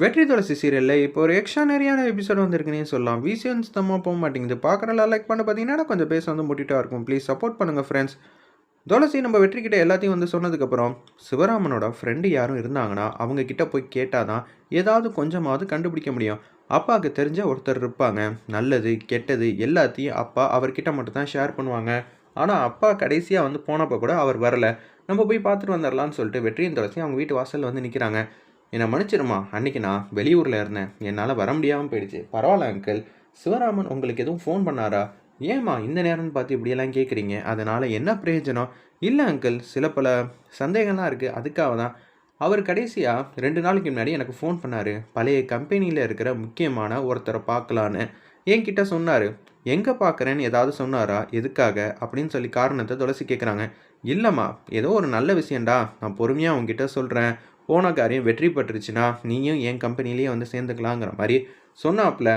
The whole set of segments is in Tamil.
வெற்றி துளசி சீரியலில் இப்போ ஒரு எக்ஸ்ட்ரானரியான எபிசோட் வந்திருக்குன்னே சொல்லலாம். விசியன் சுத்தமாக போக மாட்டேங்குது. பார்க்குறல லைக் பண்ண பார்த்தீங்கன்னா கொஞ்சம் பேச வந்து முட்டிட்டா இருக்கும். ப்ளீஸ் சப்போர்ட் பண்ணுங்கள் ஃப்ரெண்ட்ஸ் துளசி நம்ம வெற்றிக்கிட்ட எல்லாத்தையும் வந்து சொன்னதுக்கப்புறம் சிவராமனோட ஃப்ரெண்டு யாரும் இருந்தாங்கன்னா அவங்க கிட்ட போய் கேட்டால் தான் ஏதாவது கொஞ்சமாவது கண்டுபிடிக்க முடியும். அப்பாவுக்கு தெரிஞ்ச ஒருத்தர் இருப்பாங்க. நல்லது கெட்டது எல்லாத்தையும் அப்பா அவர்கிட்ட மட்டும் தான் ஷேர் பண்ணுவாங்க. ஆனால் அப்பா கடைசியாக வந்து போனப்போ கூட அவர் வரல. நம்ம போய் பார்த்துட்டு வந்துடலாம்னு சொல்லிட்டு வெற்றியின் துளசி அவங்க வீட்டு வாசலில் வந்து நிற்கிறாங்க என்னை மன்னிச்சிருமா அன்னைக்கு நான் வெளியூரில் இருந்தேன். என்னால் வர முடியாமல் போயிடுச்சு. பரவாயில்ல அங்கிள் சிவராமன் உங்களுக்கு எதுவும் ஃபோன் பண்ணாரா? ஏம்மா இந்த நேரம்னு பார்த்து இப்படியெல்லாம் கேட்குறீங்க அதனால் என்ன பிரயோஜனம்? இல்லை அங்கிள் சில பல சந்தேகம்லாம் இருக்குது அதுக்காக தான். அவர் கடைசியாக ரெண்டு நாளைக்கு முன்னாடி எனக்கு ஃபோன் பண்ணார். பழைய கம்பெனியில் இருக்கிற முக்கியமான ஒருத்தரை பார்க்கலான்னு. என்கிட்ட சொன்னார். எங்கே பார்க்குறேன்னு ஏதாவது சொன்னாரா? எதுக்காக? அப்படின்னு சொல்லி காரணத்தை துளசி கேட்குறாங்க இல்லைம்மா ஏதோ ஒரு நல்ல விஷயம்டா. நான் பொறுமையாக உங்ககிட்ட சொல்கிறேன் போன காரியம் வெற்றி பெற்றுச்சுன்னா நீயும் என் கம்பெனிலேயே வந்து சேர்ந்துக்கலாங்கிற மாதிரி சொன்னாப்புல.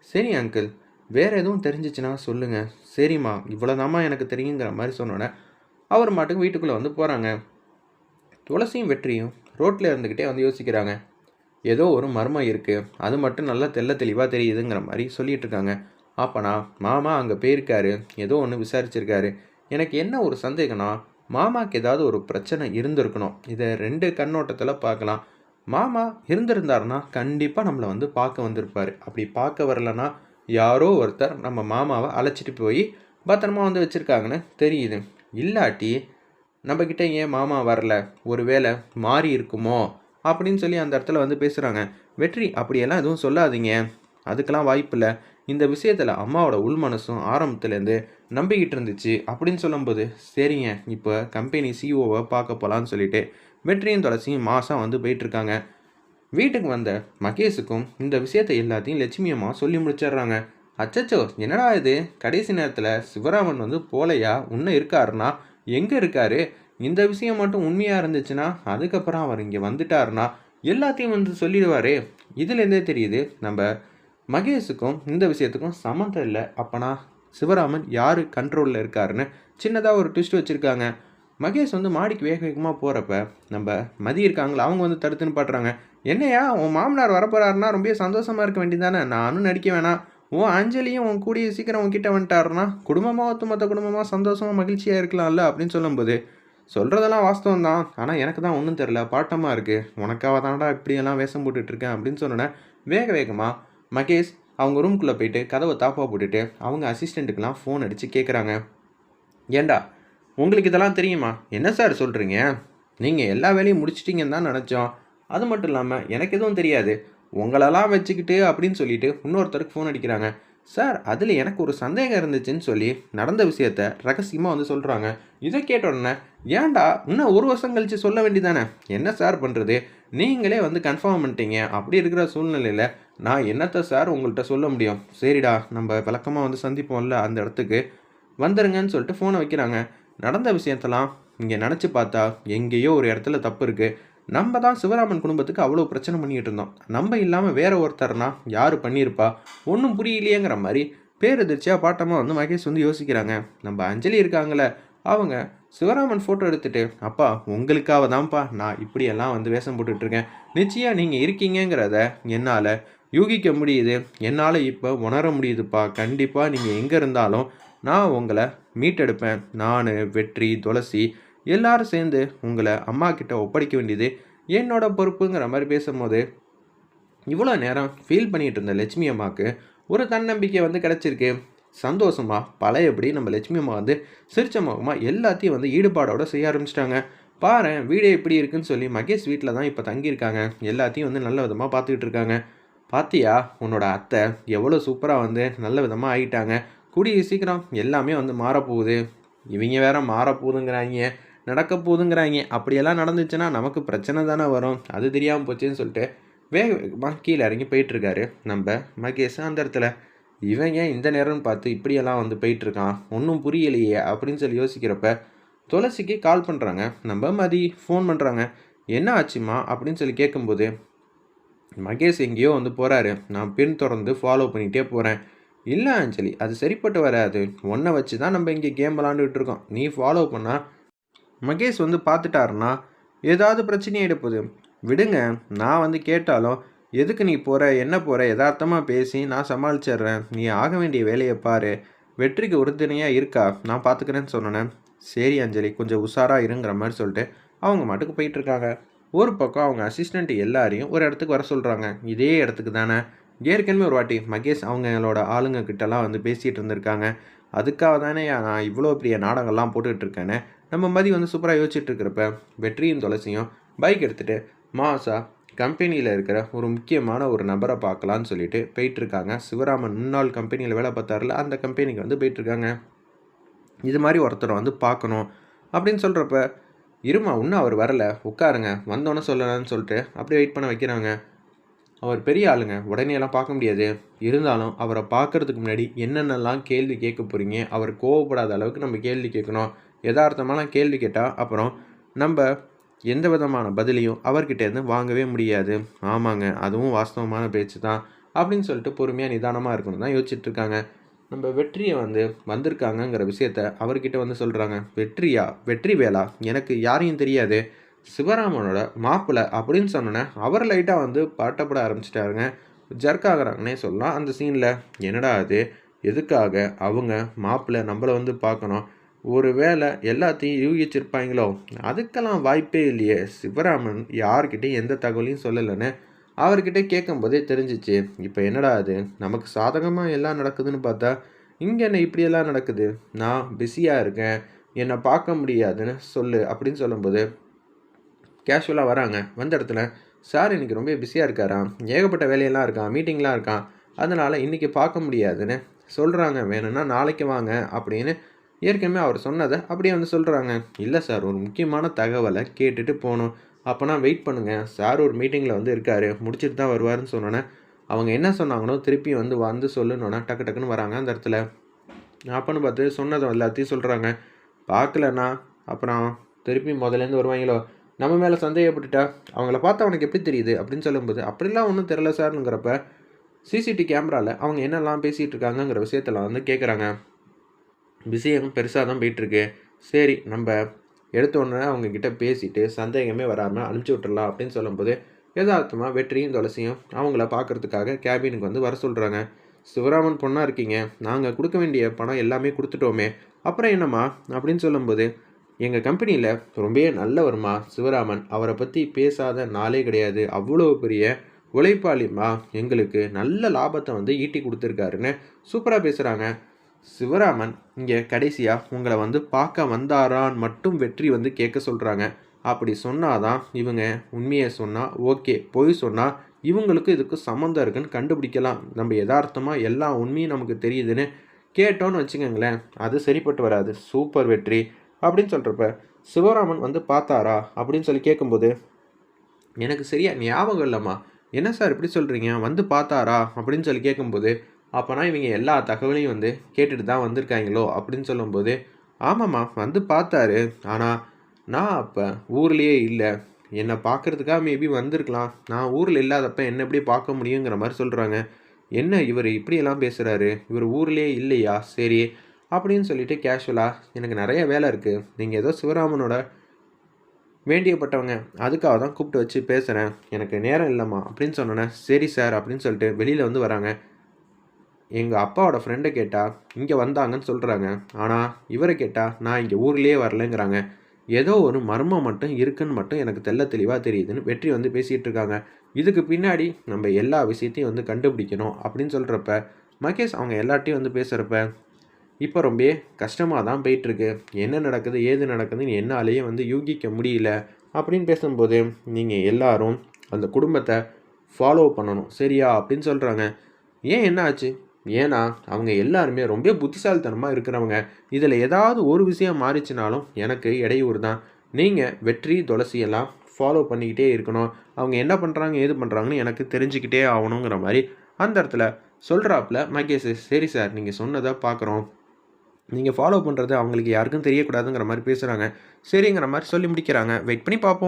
சரி அங்கிள் வேறு எதுவும் தெரிஞ்சிச்சுன்னா சொல்லுங்கள் சரிம்மா இவ்வளோதாம்மா எனக்கு தெரியுங்கிற மாதிரி சொன்னோன்னே அவர் மாட்டுக்கு வீட்டுக்குள்ளே வந்து போகிறாங்க துளசியும் வெற்றியும் ரோட்டில் இருந்துக்கிட்டே வந்து யோசிக்கிறாங்க. ஏதோ ஒரு மர்மம் இருக்குது அது மட்டும் நல்லா தெள்ள தெளிவாக தெரியுதுங்கிற மாதிரி சொல்லிகிட்டு இருக்காங்க அப்போனா மாமா அங்கே போயிருக்காரு. ஏதோ ஒன்று விசாரிச்சிருக்காரு. எனக்கு என்ன ஒரு சந்தேகம்னா மாமாக்கு ஏதாவது ஒரு பிரச்சனை இருந்திருக்கணும். இதை ரெண்டு கண்ணோட்டத்தில் பார்க்கலாம். மாமா இருந்திருந்தாருன்னா கண்டிப்பாக நம்மளை வந்து பார்க்க வந்திருப்பார். அப்படி பார்க்க வரலன்னா யாரோ ஒருத்தர் நம்ம மாமாவை அழைச்சிட்டு போய் பத்திரமா வந்து வச்சுருக்காங்கன்னு தெரியுது. இல்லாட்டி நம்மக்கிட்ட ஏன் மாமா வரல? ஒருவேளை மாறி இருக்குமோ? அப்படின்னு சொல்லி அந்த இடத்துல வந்து பேசுகிறாங்க வெற்றி அப்படியெல்லாம் எதுவும் சொல்லாதீங்க. அதுக்கெல்லாம் வாய்ப்பில்லை இந்த விஷயத்தில் அம்மாவோட உள் மனசும் ஆரம்பத்துலேருந்து நம்பிக்கிட்டு இருந்துச்சு அப்படின்னு சொல்லும்போது சரிங்க இப்போ கம்பெனி சிஓவை பார்க்க போகலான்னு சொல்லிட்டு வெற்றியும் துளசியும் மாதம் வந்து போயிட்டுருக்காங்க. வீட்டுக்கு வந்த மகேஷுக்கும் இந்த விஷயத்தை எல்லாத்தையும் லட்சுமி அம்மா சொல்லி முடிச்சிடுறாங்க. அச்சச்சோ என்னடா இது? கடைசி நேரத்தில் சிவராமன் வந்து போலையா? இன்னும் இருக்காருனா எங்கே இருக்காரு? இந்த விஷயம் மட்டும் உண்மையாக இருந்துச்சுன்னா அதுக்கப்புறம் அவர் இங்கே வந்துட்டாருனா எல்லாத்தையும் வந்து சொல்லிடுவாரே. இதுலேருந்தே தெரியுது நம்ம மகேஷுக்கும் இந்த விஷயத்துக்கும் சம்மந்தம் இல்லை. அப்போனா சிவராமன் யார் கண்ட்ரோலில் இருக்காருன்னு சின்னதாக ஒரு ட்விஸ்ட் வச்சுருக்காங்க. மகேஷ் வந்து மாடிக்கு வேக வேகமாக போகிறப்ப நம்ம மதி இருக்காங்களா? அவங்க வந்து தடுத்துன்னு பாடுறாங்க என்னையா உன் மாமனார் வரப்போறாருன்னா ரொம்ப சந்தோஷமாக இருக்க வேண்டியதானே நானும் நடிக்க வேணாம். உன் அஞ்சலியும் உன் கூடிய சீக்கிரம் உன்கிட்ட வந்துட்டாருன்னா குடும்பமாக ஒத்துமொத்த குடும்பமாக சந்தோஷமாக மகிழ்ச்சியாக இருக்கலாம்ல அப்படின்னு சொல்லும்போது சொல்கிறதெல்லாம் வாஸ்தவம் தான் ஆனால் எனக்கு தான் ஒன்றும் தெரில பாட்டமாக இருக்குது உனக்காக தான்டா இப்படியெல்லாம் வேஷம் போட்டுட்ருக்கேன் அப்படின்னு சொன்னோன்னே வேக வேகமாக மகேஷ் அவங்க ரூம்குள்ளே போயிட்டு கதவை தாப்பா போட்டுட்டு அவங்க அசிஸ்டண்ட்டுக்கெலாம் ஃபோன் அடித்து கேட்குறாங்க ஏண்டா உங்களுக்கு இதெல்லாம் தெரியுமா? என்ன சார் சொல்கிறீங்க நீங்கள் எல்லா வேலையும் முடிச்சிட்டிங்கன்னு தான் நினச்சோம். அது மட்டும் இல்லாமல் எனக்கு எதுவும் தெரியாது. உங்களெல்லாம் வச்சுக்கிட்டு அப்படின்னு சொல்லிட்டு இன்னொருத்தருக்கு ஃபோன் அடிக்கிறாங்க. சார் அதில் எனக்கு ஒரு சந்தேகம் இருந்துச்சுன்னு சொல்லி நடந்த விஷயத்த ரகசியமாக வந்து சொல்கிறாங்க இதை கேட்ட உடனே ஏன்டா இன்னும் ஒரு வருஷம் கழித்து சொல்ல வேண்டியதானே என்ன சார் பண்ணுறது நீங்களே வந்து கன்ஃபார்ம் பண்ணிட்டீங்க. அப்படி இருக்கிற சூழ்நிலையில் நான் என்னத்தை சார் உங்கள்கிட்ட சொல்ல முடியும்? சரிடா நம்ம வழக்கமாக வந்து சந்திப்போம்ல அந்த இடத்துக்கு. வந்துருங்கன்னு சொல்லிட்டு ஃபோனை வைக்கிறாங்க. நடந்த விஷயத்தெல்லாம் இங்கே நினச்சி பார்த்தா எங்கேயோ ஒரு இடத்துல தப்பு இருக்குது நம்ம தான் சிவராமன் குடும்பத்துக்கு அவ்வளோ பிரச்சனை பண்ணிகிட்டு இருந்தோம். நம்ம இல்லாமல் வேற ஒருத்தர்னா யார் பண்ணியிருப்பா? ஒன்றும் புரியலையேங்கிற மாதிரி பேரதிர்ச்சியாக பாட்டமாக வந்து மகேஷ் வந்து யோசிக்கிறாங்க. நம்ம அஞ்சலி இருக்காங்களே அவங்க சிவராமன் ஃபோட்டோ எடுத்துட்டு அப்பா உங்களுக்காக தான்ப்பா நான் இப்படியெல்லாம் வந்து வேஷம் போட்டுட்ருக்கேன் நிச்சயம் நீங்கள் இருக்கீங்கங்கிறத என்னால் யூகிக்க முடியுது. என்னால் இப்போ உணர முடியுதுப்பா. கண்டிப்பாக நீங்கள் எங்கே இருந்தாலும் நான் உங்களை மீட்டெடுப்பேன். நான் வெற்றி துளசி எல்லாரும் சேர்ந்து உங்களை அம்மா கிட்ட ஒப்படைக்க வேண்டியது என்னோட பொறுப்புங்கிற மாதிரி பேசும்போது இவ்வளோ நேரம் ஃபீல் பண்ணிகிட்டு இருந்த லட்சுமி அம்மாவுக்கு ஒரு தன்னம்பிக்கை வந்து கிடச்சிருக்கு. சந்தோஷமா பழையபடி நம்ம லட்சுமி அம்மா வந்து சிரிச்ச முகமாக எல்லாத்தையும் வந்து ஈடுபாடோடு செய்ய ஆரம்பிச்சிட்டாங்க. பாரு வீடு எப்படி இருக்குன்னு சொல்லி மகேஷ் வீட்டில் தான் இப்போ தங்கியிருக்காங்க. எல்லாத்தையும் வந்து நல்ல விதமாக பார்த்துக்கிட்டு இருக்காங்க. பாத்தியா உன்னோட அத்தை எவ்வளோ சூப்பராக வந்து நல்ல விதமாக ஆகிட்டாங்க கூடிய சீக்கிரம் எல்லாமே வந்து மாறப்போகுது. இவங்க வேற மாறப்போகுதுங்கிறாங்க நடக்க போகுதுங்கிறாங்க அப்படியெல்லாம் நடந்துச்சுன்னா நமக்கு பிரச்சனை தானே வரும். அது தெரியாமல் போச்சுன்னு சொல்லிட்டு வேக வேகமாக கீழே இறங்கி போயிட்டுருக்காரு நம்ம மகேஷ் அந்த இடத்துல. இவன் ஏன் இந்த நேரம்னு பார்த்து இப்படியெல்லாம் வந்து போயிட்டுருக்கான்? ஒன்றும் புரியலையே அப்படின்னு சொல்லி யோசிக்கிறப்ப துளசிக்கு கால் பண்ணுறாங்க நம்ம மதி ஃபோன் பண்ணுறாங்க என்ன ஆச்சுமா அப்படின்னு சொல்லி கேட்கும்போது மகேஷ் எங்கேயோ வந்து போகிறாரு நான் பின் தொடர்ந்து ஃபாலோ பண்ணிகிட்டே போகிறேன் இல்லை அஞ்சலி அது சரிப்பட்டு வராது. ஒன்றை வச்சு தான் நம்ம இங்கே கேம் விளாண்டுக்கிட்டு இருக்கோம். நீ ஃபாலோ பண்ணால் மகேஷ் வந்து பார்த்துட்டாருன்னா ஏதாவது பிரச்சனையை எடுப்பது விடுங்க நான் வந்து கேட்டாலும் எதுக்கு நீ போகிற என்ன போகிற யதார்த்தமாக பேசி நான் சமாளிச்சிட்றேன். நீ ஆக வேண்டிய வேலையை பாரு. வெற்றிக்கு உறுதுணையாக இருக்கா? நான் பார்த்துக்கிறேன்னு சொன்னேன். சரி அஞ்சலி கொஞ்சம் உஷாராக இருங்கிற மாதிரி சொல்லிட்டு அவங்க மாட்டுக்கு போயிட்டுருக்காங்க ஒரு பக்கம் அவங்க அசிஸ்டண்ட் எல்லாரையும் ஒரு இடத்துக்கு வர சொல்கிறாங்க இதே இடத்துக்கு தானே. ஏற்கனவே ஒரு வாட்டி மகேஷ் அவங்களோட ஆளுங்க கிட்டலாம் வந்து பேசிகிட்டு இருந்திருக்காங்க. அதுக்காக தானே நான் இவ்வளோ பெரிய நாடகம்லாம் போட்டுக்கிட்டு இருக்கேன்னு நம்ம மதி வந்து சூப்பராக யோசிச்சுட்டு இருக்கிறப்ப வெற்றியும் துளசியும் பைக் எடுத்துகிட்டு மாசா கம்பெனியில் இருக்கிற ஒரு முக்கியமான ஒரு நபரை பார்க்கலான்னு சொல்லிட்டு போயிட்டுருக்காங்க. சிவராமன் முன்னாள் கம்பெனியில் வேலை பார்த்தாருல அந்த கம்பெனிக்கு வந்து போயிட்டுருக்காங்க. இது மாதிரி ஒருத்தரை வந்து பார்க்கணும் அப்படின்னு சொல்கிறப்ப இருமா இன்னும் அவர் வரல. உட்காருங்க வந்தோன்னே சொல்லலான்னு சொல்லிட்டு அப்படியே வெயிட் பண்ண வைக்கிறாங்க. அவர் பெரிய ஆளுங்க உடனே எல்லாம் பார்க்க முடியாது. இருந்தாலும் அவரை பார்க்கறதுக்கு முன்னாடி என்னென்னலாம் கேள்வி கேட்க போகிறீங்க அவர் கோவப்படாத அளவுக்கு நம்ம கேள்வி கேட்கணும். யதார்த்தமாலாம் கேள்வி கேட்டால் அப்புறம் நம்ம எந்த விதமான பதிலையும் அவர்கிட்டேருந்து வாங்கவே முடியாது. ஆமாங்க அதுவும் வாஸ்தவமான பேச்சு தான் அப்படின்னு சொல்லிட்டு பொறுமையாக நிதானமாக இருக்கணும் தான் யோசிச்சுட்ருக்காங்க நம்ம வெற்றியை வந்து வந்திருக்காங்கங்கிற விஷயத்த அவர்கிட்ட வந்து சொல்கிறாங்க வெற்றியா? வெற்றி வேலா எனக்கு யாரையும் தெரியாது. சிவராமனோட மாப்பிள்ளை அப்படின்னு சொன்னோன்னே அவர் லைட்டாக வந்து பாட்டப்பட ஆரம்பிச்சிட்டாருங்க. ஜர்க் ஆகிறாங்கன்னே சொல்லலாம் அந்த சீனில் என்னடா அது எதுக்காக? அவங்க மாப்பிள்ளை நம்மளை வந்து பார்க்கணும். ஒரு வேளை எல்லாத்தையும் யூகிச்சிருப்பாங்களோ? அதுக்கெல்லாம் வாய்ப்பே இல்லையே. சிவராமன் யார்கிட்டையும் எந்த தகவலையும் சொல்லலைன்னு அவர்கிட்ட கேட்கும்போதே தெரிஞ்சிச்சு இப்போ என்னடா அது? நமக்கு சாதகமாக எல்லாம் நடக்குதுன்னு பார்த்தா இங்கே என்ன இப்படியெல்லாம் நடக்குது? நான் பிஸியாக இருக்கேன். என்னை பார்க்க முடியாதுன்னு சொல்லு அப்படின்னு சொல்லும்போது கேஷுவலாக வராங்க. வந்த இடத்துல சார் இன்றைக்கி ரொம்ப பிஸியாக இருக்காராம் ஏகப்பட்ட வேலையெல்லாம் இருக்கான். மீட்டிங்லாம் இருக்கான். அதனால் இன்றைக்கி பார்க்க முடியாதுன்னு சொல்கிறாங்க வேணும்னா நாளைக்கு வாங்க அப்படின்னு ஏற்கனவே அவர் சொன்னதை அப்படியே வந்து சொல்கிறாங்க இல்லை சார் ஒரு முக்கியமான தகவலை கேட்டுட்டு போகணும். அப்போனா வெயிட் பண்ணுங்கள் சார் ஒரு மீட்டிங்கில் வந்து இருக்கார். முடிச்சுட்டு தான் வருவார்னு சொன்னோன்னே அவங்க என்ன சொன்னாங்களோ திருப்பி வந்து வந்து சொல்லணுன்னா டக்கு டக்குன்னு வராங்க அந்த இடத்துல. அப்போன்னு பார்த்து சொன்னதை எல்லாத்தையும் சொல்கிறாங்க பார்க்கலண்ணா அப்புறம் திருப்பி முதலேருந்து வருவாங்களோ? நம்ம மேலே சந்தேகப்பட்டுட்டா? அவங்கள பார்த்தா அவனுக்கு எப்படி தெரியுது? அப்படின்னு சொல்லும்போது அப்படிலாம் ஒன்றும் தெரில சார்னுங்கிறப்ப சிசிடி கேமராவில் அவங்க என்னெல்லாம் பேசிகிட்டு இருக்காங்கங்கிற விஷயத்தெல்லாம் வந்து கேட்குறாங்க விஷயம் பெருசாக தான் போயிட்டுருக்கு சரி நம்ம எடுத்தோடனே அவங்கக்கிட்ட பேசிட்டு சந்தேகமே வராமல் அனுப்பிச்சி விட்டுடலாம் அப்படின்னு சொல்லும்போது யதார்த்தமாக வெற்றியும் துளசியும் அவங்கள பார்க்குறதுக்காக கேபினுக்கு வந்து வர சொல்கிறாங்க சிவராமன் பொண்ணாக இருக்கீங்க. நாங்கள் கொடுக்க வேண்டிய பணம் எல்லாமே கொடுத்துட்டோமே. அப்புறம் என்னம்மா? அப்படின்னு சொல்லும்போது எங்கள் கம்பெனியில் ரொம்பவே நல்லவருமா சிவராமன். அவரை பற்றி பேசாத நாளே கிடையாது. அவ்வளோ பெரிய உழைப்பாளிமா எங்களுக்கு நல்ல லாபத்தை வந்து ஈட்டி கொடுத்துருக்காருன்னு சூப்பராக பேசுகிறாங்க சிவராமன் இங்கே கடைசியாக உங்களை வந்து பார்க்க வந்தாரான்னு மட்டும் வெற்றி வந்து கேட்க சொல்கிறாங்க அப்படி சொன்னாதான் இவங்க உண்மையை சொன்னால் ஓகே பொய் சொன்னால் இவங்களுக்கு இதுக்கு சம்மந்தம் இருக்குன்னு கண்டுபிடிக்கலாம். நம்ம யதார்த்தமாக எல்லா உண்மையும் நமக்கு தெரியுதுன்னு கேட்டோன்னு வச்சுக்கோங்களேன் அது சரிப்பட்டு வராது. சூப்பர் வெற்றி அப்படின்னு சொல்கிறப்ப சிவராமன் வந்து பார்த்தாரா அப்படின்னு சொல்லி கேட்கும்போது எனக்கு சரியா ஞாபகம் இல்லைம்மா. என்ன சார் இப்படி சொல்கிறீங்க வந்து பார்த்தாரா அப்படின்னு சொல்லி கேட்கும்போது அப்போனா இவங்க எல்லா தகவலையும் வந்து கேட்டுட்டு தான் வந்திருக்காங்களோ அப்படின்னு சொல்லும்போது ஆமாம்மா வந்து பார்த்தாரு. ஆனால் நான் அப்போ ஊர்லேயே இல்லை. என்னை பார்க்குறதுக்காக மேபி வந்திருக்கலாம். நான் ஊரில் இல்லாதப்ப என்ன எப்படி பார்க்க முடியுங்கிற மாதிரி சொல்கிறாங்க என்ன இவர் இப்படியெல்லாம் பேசுகிறாரு இவர் ஊர்லேயே இல்லையா? சரி அப்படின்னு சொல்லிட்டு கேஷுவலாக எனக்கு நிறைய வேலை இருக்குது நீங்கள் ஏதோ சிவராமனோட வேண்டியப்பட்டவங்க. அதுக்காக தான் கூப்பிட்டு வச்சு பேசுகிறேன் எனக்கு நேரம் இல்லைம்மா அப்படின்னு சொன்னேன் சரி சார் அப்படின்னு சொல்லிட்டு வெளியில் வந்து வராங்க. எங்கள் அப்பாவோட ஃப்ரெண்டை கேட்டால் இங்கே வந்தாங்கன்னு சொல்கிறாங்க ஆனால் இவரை கேட்டால் நான் இங்கே ஊர்லேயே வரலங்கிறாங்க. ஏதோ ஒரு மர்மம் மட்டும் இருக்குன்னு மட்டும் எனக்கு தெல்ல தெளிவாக தெரியுதுன்னு வெற்றி வந்து பேசிகிட்டு இருக்காங்க. இதுக்கு பின்னாடி நம்ம எல்லா விஷயத்தையும் வந்து கண்டுபிடிக்கணும் அப்படின்னு சொல்கிறப்ப மகேஷ் அவங்க எல்லாட்டையும் வந்து பேசுகிறப்ப இப்போ ரொம்ப கஷ்டமாக தான் போயிட்டுருக்கு. என்ன நடக்குது ஏது நடக்குதுன்னு என்னாலேயே வந்து யூகிக்க முடியல அப்படின்னு பேசும்போது நீங்கள் எல்லாரும் அந்த குடும்பத்தை ஃபாலோ பண்ணணும். சரியா? அப்படின்னு சொல்கிறாங்க ஏன் என்ன ஆச்சு ஏன்னா அவங்க எல்லாருமே ரொம்ப புத்திசாலித்தனமாக இருக்கிறவங்க. இதில் ஏதாவது ஒரு விஷயம் மாறிச்சினாலும் எனக்கு இடையூறு தான். நீங்கள் வெற்றி துளசியெல்லாம் ஃபாலோ பண்ணிக்கிட்டே இருக்கணும். அவங்க என்ன பண்ணுறாங்க ஏது பண்ணுறாங்கன்னு எனக்கு தெரிஞ்சுக்கிட்டே ஆகணுங்கிற மாதிரி அந்த இடத்துல சொல்கிறாப்புல மகேஷ் சரி சார் நீங்கள் சொன்னதை பார்க்குறோம் நீங்கள் ஃபாலோ பண்ணுறது அவங்களுக்கு யாருக்கும் தெரியக்கூடாதுங்கிற மாதிரி பேசுகிறாங்க சரிங்கிற மாதிரி சொல்லி முடிக்கிறாங்க. வெயிட் பண்ணி பார்ப்போம்